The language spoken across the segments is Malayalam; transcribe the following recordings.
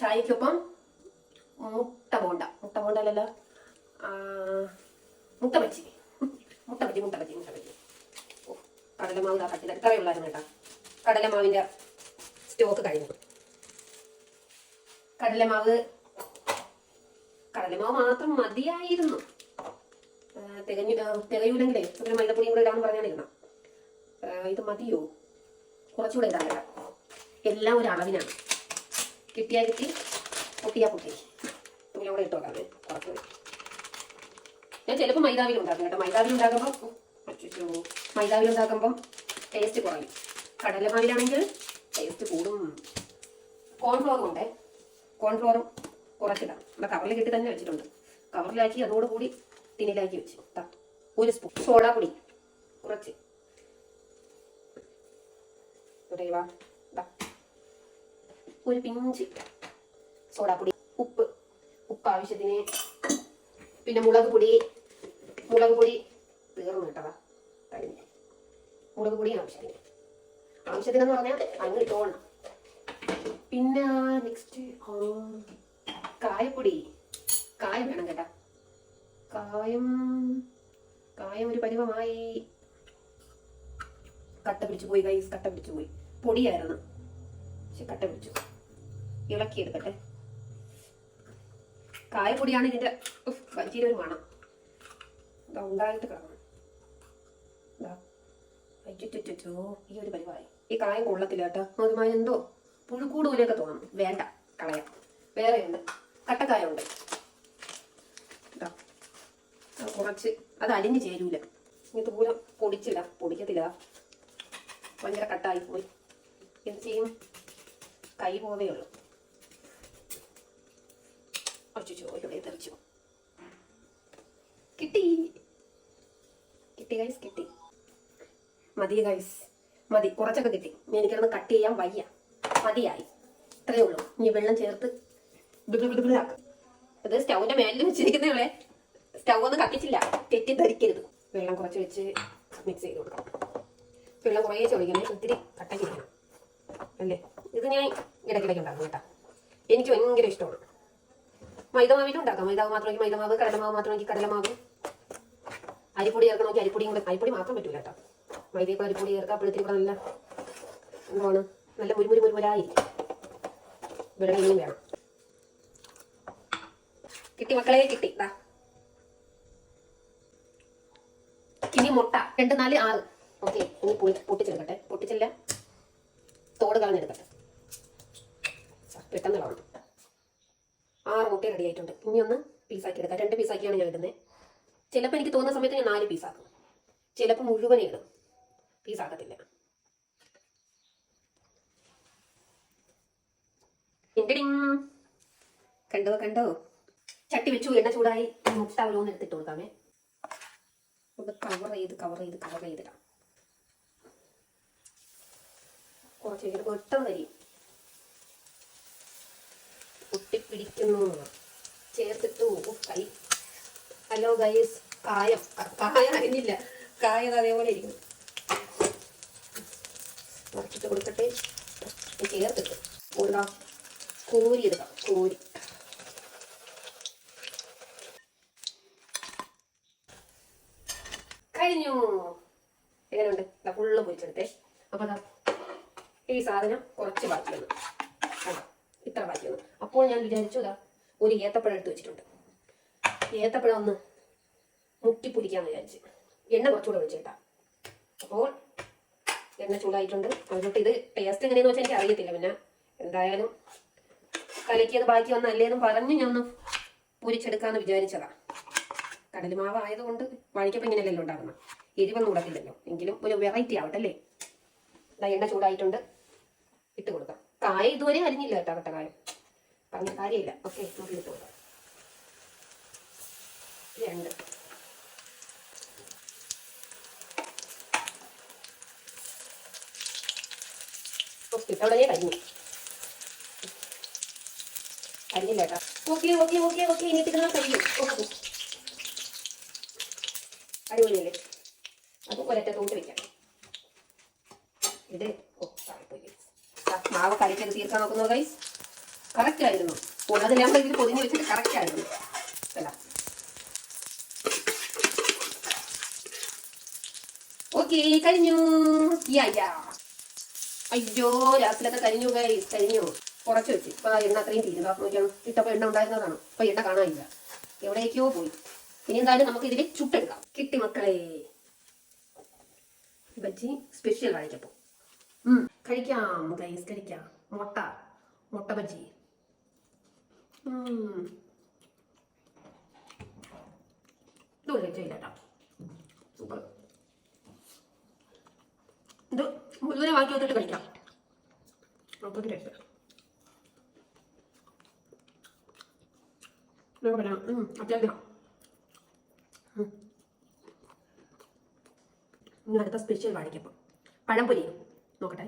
ചായക്കൊപ്പം മുട്ട ബോണ്ട. മുട്ട ബോണ്ട അല്ലല്ലോ? മുട്ടപ്പച്ചി മുട്ട ബജി മുട്ട ബജി ഓ കടലമാവ് ഇതാ കട്ടില്ല ഇത്രയേ ഉള്ളായിരുന്നു കേട്ടോ. കടലമാവിന്റെ സ്റ്റോക്ക് കഴിഞ്ഞു. കടലമാവ് കടലമാവ് മാത്രം മതിയായിരുന്നു. തികഞ്ഞു തികയൂലെങ്കിലേ ഒരു മൈദപ്പൊടിയും കൂടെ ഇടാന്ന് പറഞ്ഞാണ് ഇരുന്ന ഇത് മതിയോ? കുറച്ചുകൂടെ ഇടാൻ എല്ലാം ഒരു അളവിനാണ്. കിട്ടിയാ കിട്ടി പൊട്ടിയാൽ പൊട്ടി. തുണിയോടെ ഇട്ട് വെക്കാം. കുറച്ച് ഞാൻ ചിലപ്പോൾ മൈദാവിൽ ഉണ്ടാക്കും കേട്ടോ. മൈദാവിൽ ഉണ്ടാക്കുമ്പോൾ അച്ചോ മൈദാവിൽ ഉണ്ടാക്കുമ്പോൾ ടേസ്റ്റ് കുറയും. കടലമാവിലാണെങ്കിൽ ടേസ്റ്റ് കൂടും. കോൺഫ്ലോറും ഉണ്ടേ. കോൺഫ്ലോറും കുറച്ചിടാം. നമ്മുടെ കവറിൽ കിട്ടി തന്നെ വെച്ചിട്ടുണ്ട്. കവറിലാക്കി അതോടുകൂടി തിന്നിലാക്കി വെച്ചു. ഒരു സ്പൂൺ സോഡാ പൊടി കുറച്ച് ഇവിടെ. ഒരു പിഞ്ച് സോഡാപ്പൊടി ഉപ്പ് ഉപ്പ് ആവശ്യത്തിന് പിന്നെ മുളക് പൊടി മുളക് പൊടി തീർന്നു കേട്ടതാ കഴിഞ്ഞു. മുളക് പൊടി ആവശ്യത്തിന്. ആവശ്യത്തിനെന്ന് പറഞ്ഞാൽ അങ്ങ് ഇട്ടോണം പിന്നെ നെക്സ്റ്റ് കായപ്പൊടി. കായം വേണം കേട്ടാ. കായം കായം ഒരു പരിവമായി. കട്ട പിടിച്ചു പോയി കൈ കട്ട പിടിച്ചു പോയി. പൊടിയായിരുന്നു. പക്ഷെ കട്ട പിടിച്ചു. ഇളക്കി എടുക്കട്ടെ കായപ്പൊടിയാണ് ബജ്ജിയുടെ ഒരു മണം. ഇതാ ഉണ്ടായിട്ട് കിടക്കണം. ഇതാ. ഈ ഒരു പരിപാടി ഈ കായം കൊള്ളത്തില്ല കേട്ടോ. അതുമായി എന്തോ പുഴുക്കൂട് പോലെയൊക്കെ തോന്നും. വേണ്ട കളയാം. വേറെ ഉണ്ട് കട്ടക്കായ ഉണ്ട് ഇതാ കുറച്ച്. അത് അലിഞ്ഞ് ചേരൂല. ഇനി ദൂരം പൊടിച്ചില്ല പൊടിക്കത്തില്ല. ഭയങ്കര കട്ടായി പോയി എന്ത് ചെയ്യും? കൈ പോവേ കിട്ടി. കിട്ടി ഗൈസ് കിട്ടി. മതി ഗൈസ് മതി. കുറച്ചൊക്കെ കിട്ടി. എനിക്കിടന്ന് കട്ട് ചെയ്യാൻ വയ്യ. മതിയായി. ഇത്രയേ ഉള്ളൂ. ഇനി വെള്ളം ചേർത്ത് അത് സ്റ്റൗവിന്റെ മേലിൽ വെച്ചിരിക്കുന്നേ സ്റ്റൗ ഒന്നും കത്തിച്ചില്ല. തെറ്റിദ്ധരിക്കരുത്. വെള്ളം കുറച്ച് വെച്ച് മിക്സ് ചെയ്ത് കൊടുക്കാം വെള്ളം കുറേ ചോദിക്കണേ ഒത്തിരി കട്ടക്കിരിക്കണം അല്ലേ? ഇത് ഞാൻ ഇടയ്ക്കിടയ്ക്ക് ഉണ്ടാക്കും കേട്ടോ. എനിക്ക് ഭയങ്കര ഇഷ്ടമാണ്. മൈദമാവിലും ഉണ്ടാക്കാം മൈദാവ് മാത്രമെങ്കിൽ മൈദമാവ് കടലമാവ് മാത്രമെങ്കിൽ കടലമാവ്. അരിപ്പൊടി ചേർക്കണമെങ്കിൽ അരിപ്പൊടിയും കൂടെ അരിപ്പൊടി മാത്രം പറ്റൂല കേട്ടോ. മൈദയൊക്കെ അരിപ്പൊടി ചേർക്കാം. അപ്പോഴത്തേക്ക് കൂടെ നല്ല എന്താണ്? നല്ല മുരുമുരി മുരുമുരായിരിക്കും ഇവിടെ ഇനിയും വേണം. കിട്ടി മക്കളെ കിട്ടി. ദാ. ഇനി മുട്ട. രണ്ട് നാല് ആറ്. ഓക്കെ ഇനി പൊട്ടിച്ചെടുക്കട്ടെ. പൊട്ടിച്ചില്ല തോട് കളഞ്ഞെടുക്കട്ടെ. പെട്ടെന്ന് ആറ് മുട്ട റെഡി ആയിട്ടുണ്ട്. ഇനി ഒന്ന് പീസാക്കി എടുക്കാം. രണ്ട് പീസാക്കിയാണ് ഞാൻ ഇടുന്നത് ചിലപ്പോൾ എനിക്ക് തോന്നുന്ന സമയത്ത് ഞാൻ നാല് പീസാക്കും ചിലപ്പോൾ മുഴുവൻ ഇടും. പീസാക്കത്തില്ല കണ്ടോ കണ്ടോ? ചട്ടി വെച്ചു എണ്ണ ചൂടായി. മുട്ട ഓരോന്ന് എടുത്തിട്ട് കൊടുക്കാമേ. ഒന്ന് കവർ ചെയ്ത് കവർ ചെയ്ത് കവർ ചെയ്തിടാം. കുറച്ച് പെട്ടെന്ന് ഒട്ടിപ്പിടിക്കുന്നു ചേർത്തിട്ടു കൈ. ഹലോ ഗൈസ് കായം. കായം അറിഞ്ഞില്ല. കായം അതേപോലെ ഇരിക്കുന്നു. മറച്ചിട്ട് കൊടുക്കട്ടെ. ചേർത്തിട്ട് കൊടുക്കാം കോരി എടുക്കാം. കോരി. കഴിഞ്ഞു. എങ്ങനെയുണ്ട്? ഫുള്ള് പൊരിച്ചെടുത്തേ. അപ്പൊ ഈ സാധനം കുറച്ച് ബാക്കി വന്നു കണ്ടോ? ഇത്ര ബാക്കി അപ്പോൾ ഞാൻ വിചാരിച്ചു ഇതാ ഒരു ഏത്തപ്പഴം എടുത്ത് വെച്ചിട്ടുണ്ട്. ഏത്തപ്പഴം ഒന്ന് മുക്കി പൊടിക്കാന്ന് വിചാരിച്ചു. എണ്ണ കുറച്ചുകൂടെ ഒഴിച്ചേട്ടാ അപ്പോൾ എണ്ണ ചൂടായിട്ടുണ്ട്. അതുകൊണ്ട് ഇത് ടേസ്റ്റ് എങ്ങനെയെന്ന് വെച്ചാൽ എനിക്ക് അറിയത്തില്ല. പിന്നെ എന്തായാലും കലക്കിയത് ബാക്കി വന്നല്ലേന്നും പറഞ്ഞ് ഞാൻ ഒന്ന് പൊരിച്ചെടുക്കാന്ന് വിചാരിച്ചതാ. കടലുമാവ് ആയതുകൊണ്ട് വഴിക്കപ്പം ഇങ്ങനെയല്ലല്ലോ ഉണ്ടാകുന്ന എരിവൊന്നും കൂടത്തില്ലല്ലോ. എങ്കിലും ഒരു വെറൈറ്റി ആവട്ടെ അല്ലേ? എണ്ണ ചൂടായിട്ടുണ്ട്. ഇട്ട് കൊടുക്കാം. കായ ഇതുവരെ അരിഞ്ഞില്ല കേട്ടോ കട്ടകായം പറഞ്ഞ കാര്യമില്ല. ഓക്കെ നമുക്ക് പോകാം രണ്ട്. ഉടനെ കരിഞ്ഞു കരിഞ്ഞില്ല കേട്ടോ. ഓക്കെ ഓക്കെ ഓക്കെ ഓക്കെ ഇനി കിട്ടുന്ന കഴിയും. അടിപൊളിയല്ലേ? അത് തോട്ട് വെക്കാം. ഇത് ഓ sorry, പോയി. ദാ, മാവ് കറിക്കത് തീർക്കാൻ നോക്കുന്നു ഗൈസ് കറക്റ്റ് ആയിരുന്നു. ഉള്ളതെല്ലാം കൂടെ ഇതിൽ പൊതിഞ്ഞ് വെച്ചിട്ട് കറക്റ്റ് ആയിരുന്നു. അല്ല. ഓക്കെ കഴിഞ്ഞു. അയ്യോ രാത്രിയിലൊക്കെ കഴിഞ്ഞു ഗൈസ് കഴിഞ്ഞു. കുറച്ച് വെച്ച്. ഇപ്പൊ എണ്ണ അത്രയും തീരുന്നു അപ്പൊ ഇട്ടപ്പോ എണ്ണ ഉണ്ടായിരുന്നതാണ്. ഇപ്പൊ എണ്ണ കാണാനില്ല. എവിടേക്കോ പോയി. ഇനി എന്തായാലും നമുക്ക് ഇതിൽ ചുട്ടെടുക്കാം. കിട്ടി മക്കളെ. ബജ്ജി സ്പെഷ്യൽ കഴിക്കപ്പോ ഉം, കഴിക്കാം ഗൈസ് കഴിക്കാം. മുട്ട മുട്ട ബജി മുഴുവനെ വാക്കി വന്നിട്ട് കഴിക്കാം. ഇനി അടുത്ത സ്പെഷ്യൽ വാടിക്കപ്പം പഴംപൊരി. നോക്കട്ടെ.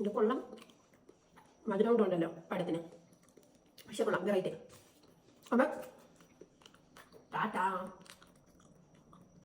ഇത് കൊള്ളാം. മധുരം കൊണ്ടുണ്ടല്ലോ പടത്തിന്. പക്ഷെ കൊള്ളാം വെറൈറ്റി അപ്പം ടാറ്റാ.